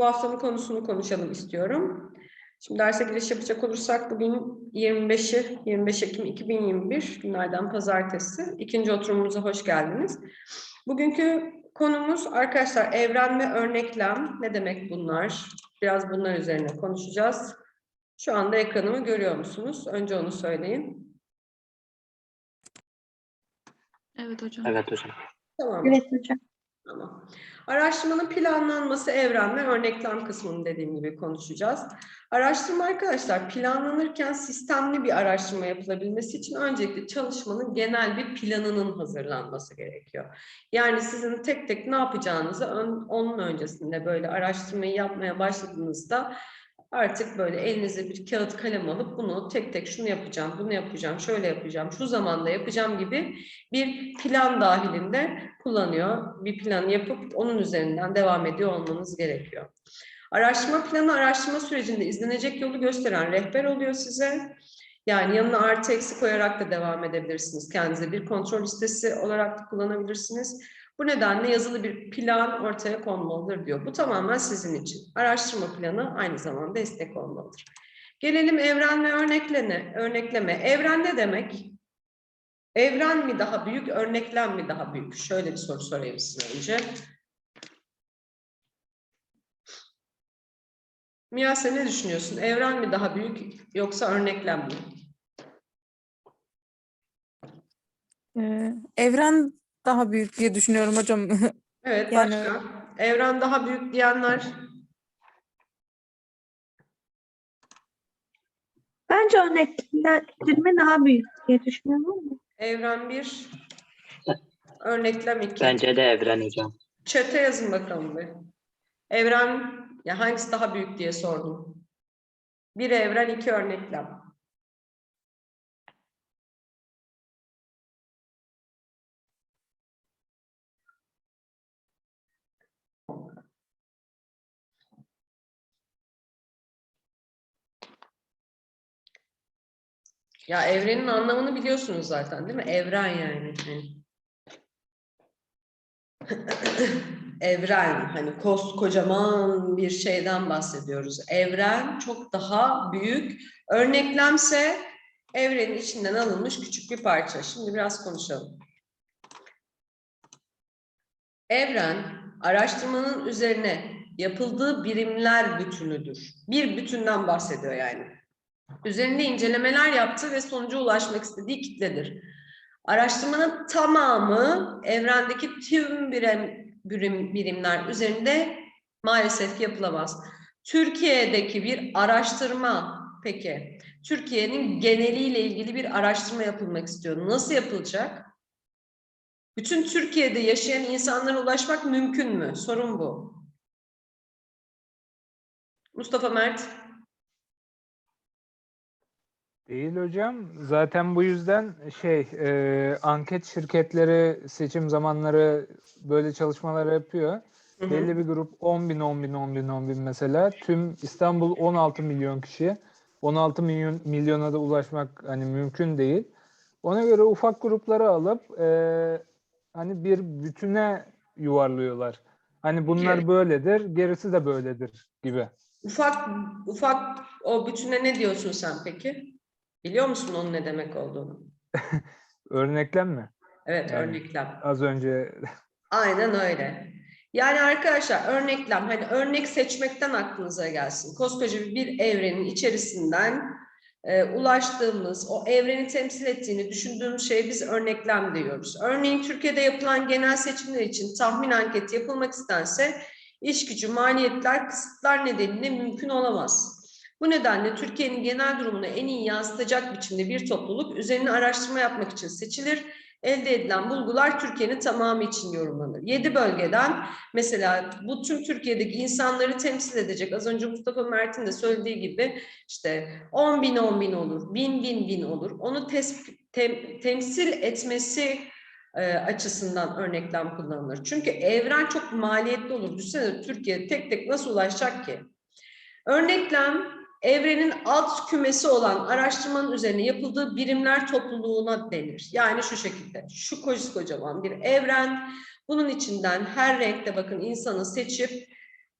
Bu haftanın konusunu konuşalım istiyorum. Şimdi derse giriş yapacak olursak bugün 25'i 25 Ekim 2021 günlerden pazartesi. İkinci oturumumuza hoş geldiniz. Bugünkü konumuz arkadaşlar evren ve örneklem. Ne demek bunlar? Biraz bunlar üzerine konuşacağız. Şu anda ekranımı görüyor musunuz? Önce onu söyleyin. Evet hocam. Evet hocam. Tamam. Evet hocam. Tamam. Araştırmanın planlanması evren ve örneklem kısmını dediğim gibi konuşacağız. Araştırma arkadaşlar planlanırken sistemli bir araştırma yapılabilmesi için öncelikle çalışmanın genel bir planının hazırlanması gerekiyor. Yani sizin tek tek ne yapacağınızı onun öncesinde böyle araştırmayı yapmaya başladığınızda artık böyle elinize bir kağıt kalem alıp bunu tek tek şunu yapacağım, bunu yapacağım, şöyle yapacağım, şu zamanda yapacağım gibi bir plan dahilinde kullanıyor. Bir plan yapıp onun üzerinden devam ediyor olmanız gerekiyor. Araştırma planı araştırma sürecinde izlenecek yolu gösteren rehber oluyor size. Yani yanına artı eksi koyarak da devam edebilirsiniz. Kendinize bir kontrol listesi olarak da kullanabilirsiniz. Bu nedenle yazılı bir plan ortaya konmalıdır diyor. Bu tamamen sizin için. Araştırma planı aynı zamanda destek olmalıdır. Gelelim evren ve örnekleme. örnekleme. Evren ne demek? Evren mi daha büyük, örneklem mi daha büyük? Şöyle bir soru sorayım size önce. Miyase ne düşünüyorsun? Evren mi daha büyük yoksa örneklem mi? Ee, evren daha büyük diye düşünüyorum hocam. Evet, Yani- başka? Evren daha büyük diyenler Bence örneklendirme daha büyük diye düşünüyorum evren bir, örneklem iki. Bence de evren hocam. Chat'e yazın bakalım bir. Evren, ya hangisi daha büyük diye sordum. Bir evren, iki örneklem. Ya evrenin anlamını biliyorsunuz zaten değil mi? Evren yani. Hani. Evren hani koskocaman bir şeyden bahsediyoruz. Evren çok daha büyük. Örneklemse evrenin içinden alınmış küçük bir parça. Şimdi biraz konuşalım. Evren araştırmanın üzerine yapıldığı birimler bütünüdür. Bir bütünden bahsediyor yani. Üzerinde incelemeler yaptığı ve sonuca ulaşmak istediği kitledir. Araştırmanın tamamı evrendeki tüm birim, birim, birimler üzerinde maalesef yapılamaz. Türkiye'deki bir araştırma peki Türkiye'nin geneliyle ilgili bir araştırma yapılmak istiyor. Nasıl yapılacak? Bütün Türkiye'de yaşayan insanlara ulaşmak mümkün mü? Sorun bu. Mustafa Mert. Değil hocam. Zaten bu yüzden şey e, anket şirketleri seçim zamanları böyle çalışmalar yapıyor. Hı hı. Belli bir grup 10 bin, 10 bin, 10 bin, 10 bin mesela. Tüm İstanbul 16 milyon kişi. 16 milyon milyona da ulaşmak hani mümkün değil. Ona göre ufak grupları alıp e, hani bir bütüne yuvarlıyorlar. Hani bunlar Peki. böyledir, gerisi de böyledir gibi. Ufak ufak o bütüne ne diyorsun sen peki? Biliyor musun onun ne demek olduğunu? Örneklem mi? Evet, Yani- örneklem. Az önce Aynen öyle. Yani arkadaşlar örneklem hani örnek seçmekten aklınıza gelsin. Koskoca bir evrenin içerisinden e, ulaştığımız, o evreni temsil ettiğini düşündüğümüz şeye biz örneklem diyoruz. Örneğin Türkiye'de yapılan genel seçimler için tahmin anketi yapılmak istense iş gücü, maliyetler, kısıtlar nedeniyle mümkün olamaz. Bu nedenle Türkiye'nin genel durumunu en iyi yansıtacak biçimde bir topluluk üzerine araştırma yapmak için seçilir. Elde edilen bulgular Türkiye'nin tamamı için yorumlanır. 7 bölgeden mesela bu tüm Türkiye'deki insanları temsil edecek. Az önce Mustafa Mert'in de söylediği gibi işte 10 bin 10 bin olur, bin bin bin olur. Onu tes- tem- temsil etmesi e, açısından örneklem kullanılır. Çünkü evren çok maliyetli olur. Düşünsene Türkiye tek tek nasıl ulaşacak ki? Örneklem evrenin alt kümesi olan araştırmanın üzerine yapıldığı birimler topluluğuna denir. Yani şu şekilde, şu kocaman bir evren, bunun içinden her renkte bakın insanı seçip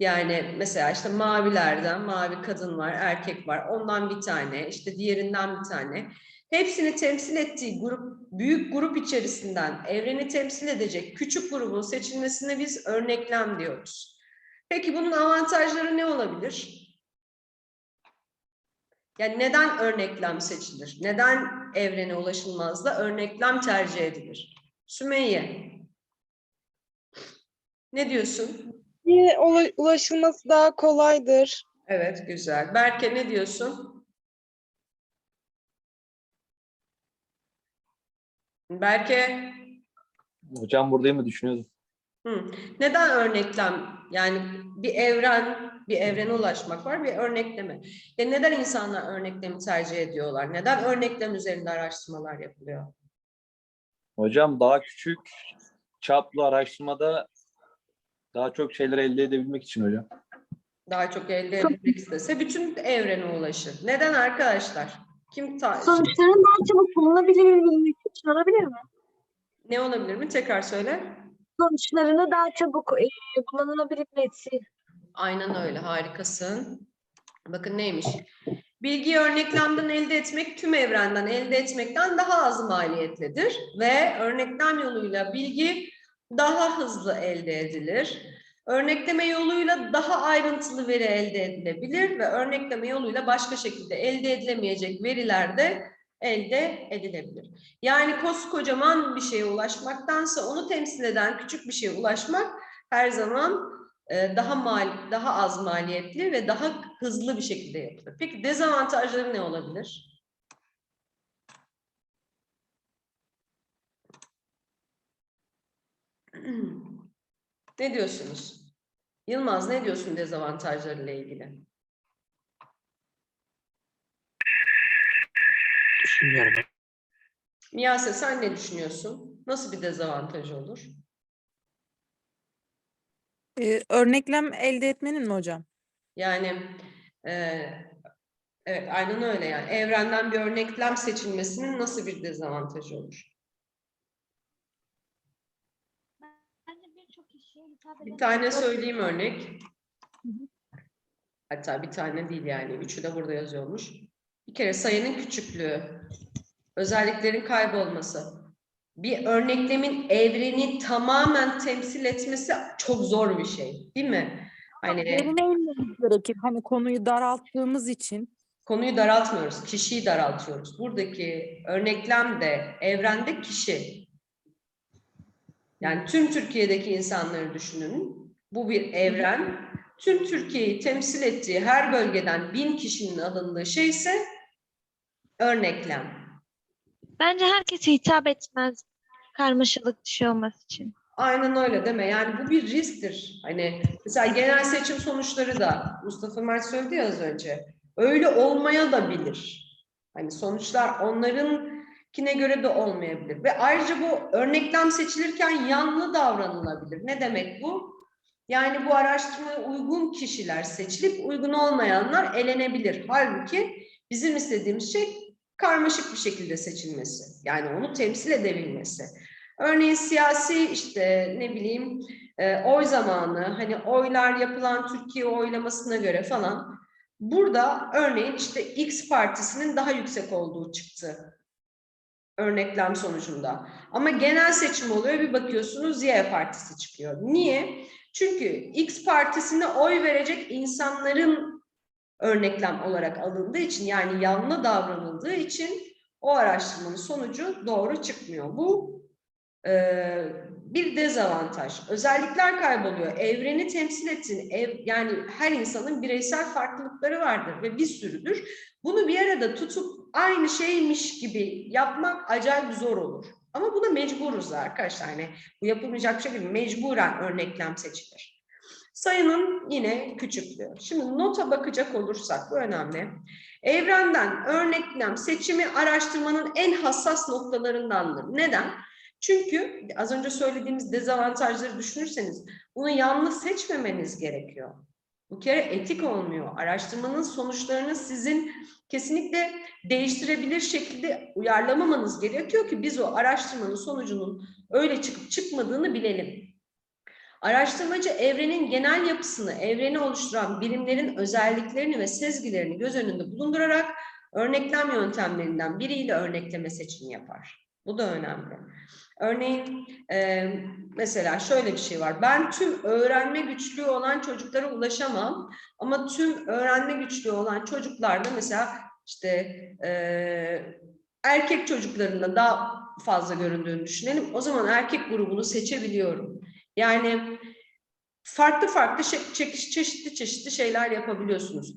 Yani mesela işte mavilerden mavi kadın var, erkek var. Ondan bir tane, işte diğerinden bir tane. Hepsini temsil ettiği grup, büyük grup içerisinden evreni temsil edecek küçük grubun seçilmesine biz örneklem diyoruz. Peki bunun avantajları ne olabilir? Yani neden örneklem seçilir? Neden evrene ulaşılmaz da örneklem tercih edilir? Sümeyye. Ne diyorsun? Yine ula- ulaşılması daha kolaydır. Evet, güzel. Berke ne diyorsun? Berke, Hocam buradayım mı düşünüyordum. hı. neden örneklem? Yani bir evren, bir evrene ulaşmak var, bir örnekleme. Ya neden insanlar örneklemi tercih ediyorlar? Neden örneklem üzerinde araştırmalar yapılıyor? Hocam daha küçük çaplı araştırmada daha çok şeyler elde edebilmek için hocam. Daha çok elde etmek istese bütün evrene ulaşır. Neden arkadaşlar? Kim ta- Sonuçların daha çabuk bulunabilmesi için olabilir mi? ne olabilir mi? Tekrar söyle. Sonuçlarını daha çabuk e, kullanılabilmesi. Aynen öyle, harikasın. Bakın neymiş? Bilgiyi örneklemden elde etmek tüm evrenden elde etmekten daha az maliyetlidir ve örneklem yoluyla bilgi daha hızlı elde edilir. Örnekleme yoluyla daha ayrıntılı veri elde edilebilir ve örnekleme yoluyla başka şekilde elde edilemeyecek veriler de elde edilebilir. Yani koskocaman bir şeye ulaşmaktansa onu temsil eden küçük bir şeye ulaşmak her zaman daha mal daha az maliyetli ve daha hızlı bir şekilde yapılır. Peki dezavantajları ne olabilir? Ne diyorsunuz? Yılmaz ne diyorsun dezavantajlarıyla ilgili? Düşünüyorum. Miyase sen ne düşünüyorsun? Nasıl bir dezavantajı olur? Ee, örneklem elde etmenin mi hocam? Yani e, evet aynen öyle yani evrenden bir örneklem seçilmesinin nasıl bir dezavantajı olur? Bir tane söyleyeyim örnek. Hatta bir tane değil yani. Üçü de burada yazıyormuş. Bir kere sayının küçüklüğü, özelliklerin kaybolması, bir örneklemin evreni tamamen temsil etmesi çok zor bir şey, değil mi? Hani gerekir. Hani konuyu daralttığımız için. konuyu daraltmıyoruz, kişiyi daraltıyoruz. Buradaki örneklem de evrende kişi. Yani tüm Türkiye'deki insanları düşünün. Bu bir evren. Tüm Türkiye'yi temsil ettiği her bölgeden bin kişinin alındığı şey ise örneklem. Bence herkese hitap etmez karmaşalık bir şey olması için. Aynen öyle deme. Yani bu bir risktir. Hani mesela genel seçim sonuçları da Mustafa Mert söyledi ya az önce. Öyle olmaya da bilir. Hani sonuçlar onlarınkine göre de olmayabilir. Ve ayrıca bu örneklem seçilirken yanlı davranılabilir. Ne demek bu? Yani bu araştırmaya uygun kişiler seçilip uygun olmayanlar elenebilir. Halbuki bizim istediğimiz şey karmaşık bir şekilde seçilmesi. Yani onu temsil edebilmesi. Örneğin siyasi işte ne bileyim e, oy zamanı hani oylar yapılan Türkiye oylamasına göre falan burada örneğin işte X partisinin daha yüksek olduğu çıktı örneklem sonucunda. Ama genel seçim oluyor bir bakıyorsunuz Y partisi çıkıyor. Niye? Çünkü X partisine oy verecek insanların örneklem olarak alındığı için yani yanlı davranıldığı için o araştırmanın sonucu doğru çıkmıyor. Bu e, bir dezavantaj. Özellikler kayboluyor. Evreni temsil ettiğin ev, yani her insanın bireysel farklılıkları vardır ve bir sürüdür. Bunu bir arada tutup aynı şeymiş gibi yapmak acayip zor olur. Ama buna mecburuz arkadaşlar. Yani bu yapılmayacak bir şey değil. Mecburen örneklem seçilir. Sayının yine küçüklüğü. Şimdi nota bakacak olursak bu önemli. Evrenden örneklem seçimi araştırmanın en hassas noktalarındandır. Neden? Çünkü az önce söylediğimiz dezavantajları düşünürseniz bunu yalnız seçmemeniz gerekiyor. Bu kere etik olmuyor. Araştırmanın sonuçlarını sizin kesinlikle değiştirebilir şekilde uyarlamamanız gerekiyor ki biz o araştırmanın sonucunun öyle çıkıp çıkmadığını bilelim. Araştırmacı evrenin genel yapısını, evreni oluşturan birimlerin özelliklerini ve sezgilerini göz önünde bulundurarak örneklem yöntemlerinden biriyle örnekleme seçimi yapar. Bu da önemli. Örneğin e, mesela şöyle bir şey var. Ben tüm öğrenme güçlüğü olan çocuklara ulaşamam ama tüm öğrenme güçlüğü olan çocuklarda mesela işte e, erkek çocuklarında daha fazla göründüğünü düşünelim. O zaman erkek grubunu seçebiliyorum. Yani farklı farklı şe- çekiş- çeşitli çeşitli şeyler yapabiliyorsunuz.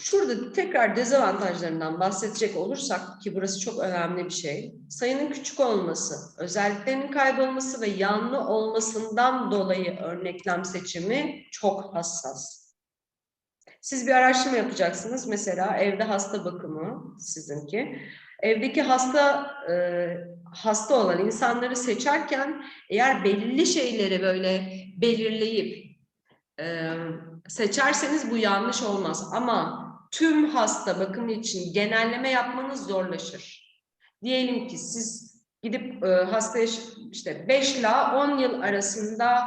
Şurada tekrar dezavantajlarından bahsedecek olursak ki burası çok önemli bir şey. Sayının küçük olması, özelliklerinin kaybolması ve yanlı olmasından dolayı örneklem seçimi çok hassas. Siz bir araştırma yapacaksınız. Mesela evde hasta bakımı sizinki. Evdeki hasta e, hasta olan insanları seçerken eğer belirli şeyleri böyle belirleyip e, seçerseniz bu yanlış olmaz. Ama tüm hasta bakımı için genelleme yapmanız zorlaşır. Diyelim ki siz gidip e, hastaya işte 5 ile 10 yıl arasında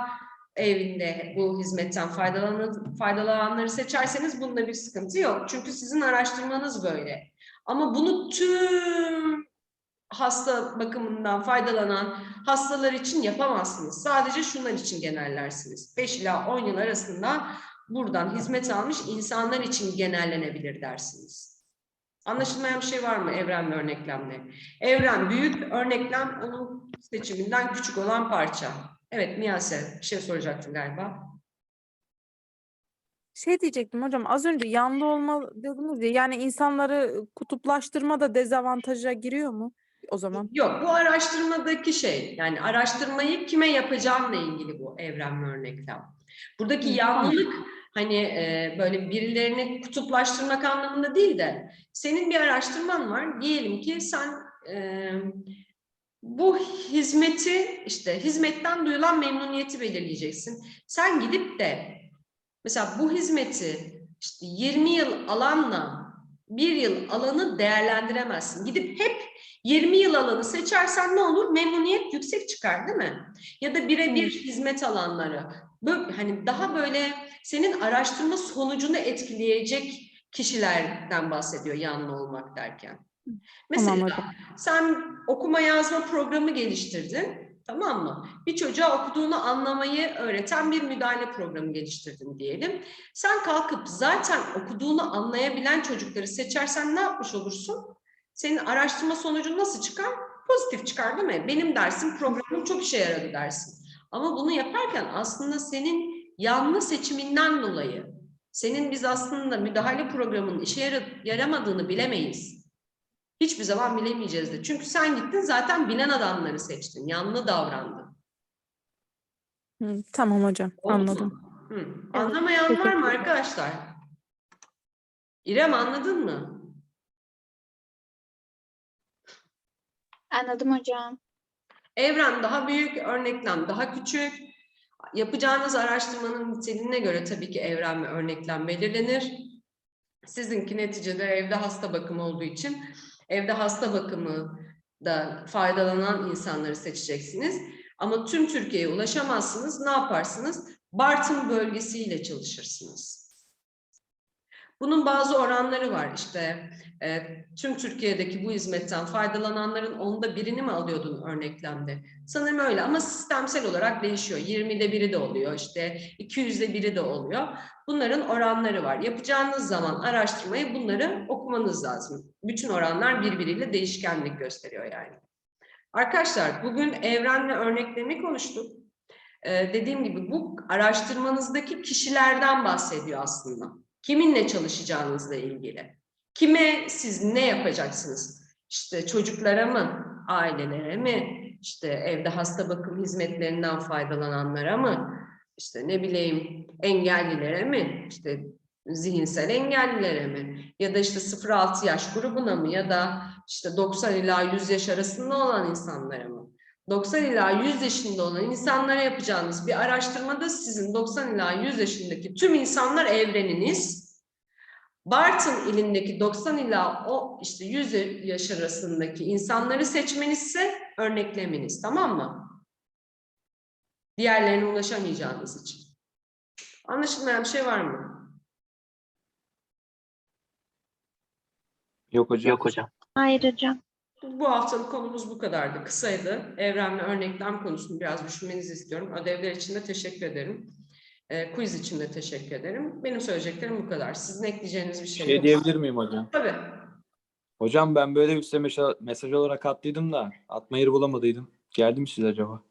evinde bu hizmetten faydalanır, faydalananları seçerseniz bunda bir sıkıntı yok. Çünkü sizin araştırmanız böyle. Ama bunu tüm hasta bakımından faydalanan hastalar için yapamazsınız. Sadece şunlar için genellersiniz. 5 ila 10 yıl arasında buradan hizmet almış insanlar için genellenebilir dersiniz. Anlaşılmayan bir şey var mı evren ve örneklemle? Evren büyük, örneklem onun seçiminden küçük olan parça. Evet Miyase bir şey soracaktın galiba. Şey diyecektim hocam az önce yanlı olma dediniz ya yani insanları kutuplaştırma da dezavantaja giriyor mu o zaman? Yok bu araştırmadaki şey yani araştırmayı kime yapacağınla ilgili bu evren örneklem. Buradaki yanlılık hani e, böyle birilerini kutuplaştırmak anlamında değil de senin bir araştırman var. Diyelim ki sen e, bu hizmeti işte hizmetten duyulan memnuniyeti belirleyeceksin. Sen gidip de mesela bu hizmeti işte 20 yıl alanla bir yıl alanı değerlendiremezsin. Gidip hep 20 yıl alanı seçersen ne olur? Memnuniyet yüksek çıkar değil mi? Ya da birebir hizmet alanları. Böyle, hani daha böyle senin araştırma sonucunu etkileyecek kişilerden bahsediyor yanlı olmak derken. Mesela Tamam sen okuma yazma programı geliştirdin. Tamam mı? Bir çocuğa okuduğunu anlamayı öğreten bir müdahale programı geliştirdin diyelim. Sen kalkıp zaten okuduğunu anlayabilen çocukları seçersen ne yapmış olursun? Senin araştırma sonucun nasıl çıkar? Pozitif çıkar değil mi? Benim dersim programım çok işe yaradı dersin. Ama bunu yaparken aslında senin yanlı seçiminden dolayı senin biz aslında müdahale programının işe yara- yaramadığını bilemeyiz. Hiçbir zaman bilemeyeceğiz de. Çünkü sen gittin zaten bilen adamları seçtin. Yanlı davrandın. Hı, tamam hocam Oldu mu? anladım. Hı. Anlamayan var mı arkadaşlar? İrem anladın mı? Anladım hocam. Evren daha büyük, örneklem daha küçük. Yapacağınız araştırmanın niteliğine göre tabii ki evren ve örneklem belirlenir. Sizinki neticede evde hasta bakımı olduğu için evde hasta bakımı da faydalanan insanları seçeceksiniz. Ama tüm Türkiye'ye ulaşamazsınız. Ne yaparsınız? Bartın bölgesiyle çalışırsınız. Bunun bazı oranları var. İşte e, tüm Türkiye'deki bu hizmetten faydalananların onda birini mi alıyordun örneklemde? Sanırım öyle ama sistemsel olarak değişiyor. 20'de biri de oluyor, işte 200'de biri de oluyor. Bunların oranları var. Yapacağınız zaman araştırmayı bunları okumanız lazım. Bütün oranlar birbiriyle değişkenlik gösteriyor yani. Arkadaşlar bugün evrenle örneklemi konuştuk. Ee, dediğim gibi bu araştırmanızdaki kişilerden bahsediyor aslında. Kiminle çalışacağınızla ilgili. Kime siz ne yapacaksınız? İşte çocuklara mı, ailelere mi, işte evde hasta bakım hizmetlerinden faydalananlara mı, işte ne bileyim engellilere mi, işte zihinsel engellilere mi ya da işte 0-6 yaş grubuna mı ya da işte 90 ila 100 yaş arasında olan insanlara mı? 90 ila 100 yaşında olan insanlara yapacağınız bir araştırmada sizin 90 ila 100 yaşındaki tüm insanlar evreniniz. Bartın ilindeki 90 ila o işte 100 yaş arasındaki insanları seçmeniz ise örneklemeniz tamam mı? Diğerlerine ulaşamayacağınız için. Anlaşılmayan bir şey var mı? Yok hocam. Yok hocam. Hayır hocam. Bu haftalık konumuz bu kadardı. Kısaydı. Evren ve örneklem konusunu biraz düşünmenizi istiyorum. Ödevler için de teşekkür ederim. E, quiz için de teşekkür ederim. Benim söyleyeceklerim bu kadar. Sizin ekleyeceğiniz bir şey, Şey diyebilir miyim hocam? Tabii. Hocam ben böyle bir size mesaj, olarak attıydım da atma yeri bulamadıydım. Geldi mi size acaba?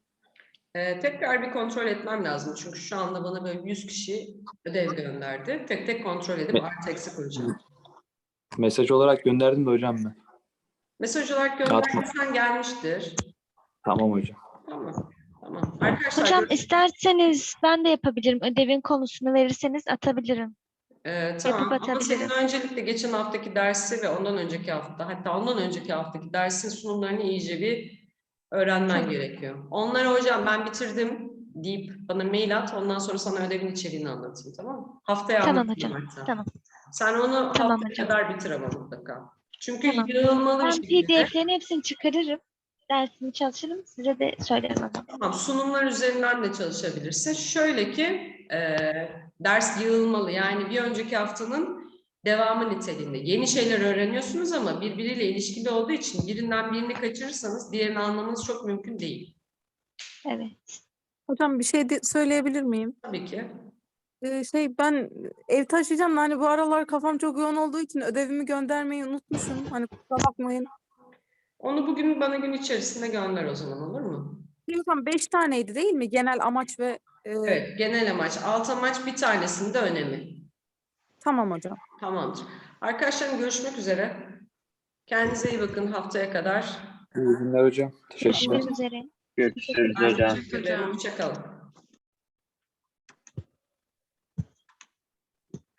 Ee, tekrar bir kontrol etmem lazım. Çünkü şu anda bana böyle 100 kişi ödev gönderdi. Tek tek kontrol edip artı eksi koyacağım. Mesaj olarak gönderdim de hocam ben. Mesaj olarak gönderdiysen gelmiştir. Tamam hocam. Tamam. Tamam. Arkadaşlar Hocam görüş- isterseniz ben de yapabilirim. Ödevin konusunu verirseniz atabilirim. Ee, tamam ama atabiliriz. senin öncelikle geçen haftaki dersi ve ondan önceki hafta hatta ondan önceki haftaki dersin sunumlarını iyice bir öğrenmen Tamam. gerekiyor. Onları hocam ben bitirdim deyip bana mail at ondan sonra sana ödevin içeriğini anlatayım tamam mı? Haftaya Tamam anlatayım hocam, hatta. tamam. Sen onu Tamam haftaya hocam. kadar bitir ama mutlaka. Çünkü Tamam. yığılmalı bir Ben şekilde PDF'lerin hepsini çıkarırım. Dersini çalışırım. Size de söylerim ama. Tamam, sunumlar üzerinden de çalışabilirsin. Şöyle ki e, ders yığılmalı. Yani bir önceki haftanın devamı niteliğinde. Yeni şeyler öğreniyorsunuz ama birbiriyle ilişkili olduğu için birinden birini kaçırırsanız diğerini anlamanız çok mümkün değil. Evet. Hocam bir şey de söyleyebilir miyim? Tabii ki. Ee, şey ben ev taşıyacağım da hani bu aralar kafam çok yoğun olduğu için ödevimi göndermeyi unutmuşum. Hani kusura bakmayın. Onu bugün bana gün içerisinde gönder o zaman olur mu? Hocam 5 taneydi değil mi? Genel amaç ve e, Evet, genel amaç. Alt amaç bir tanesinde önemi. tamam hocam. Tamamdır. Arkadaşlarım görüşmek üzere. Kendinize iyi bakın haftaya kadar. İyi günler hocam. Teşekkürler. Görüşmek üzere. Görüşürüz hocam. teşekkür ederim. Hoşça kalın.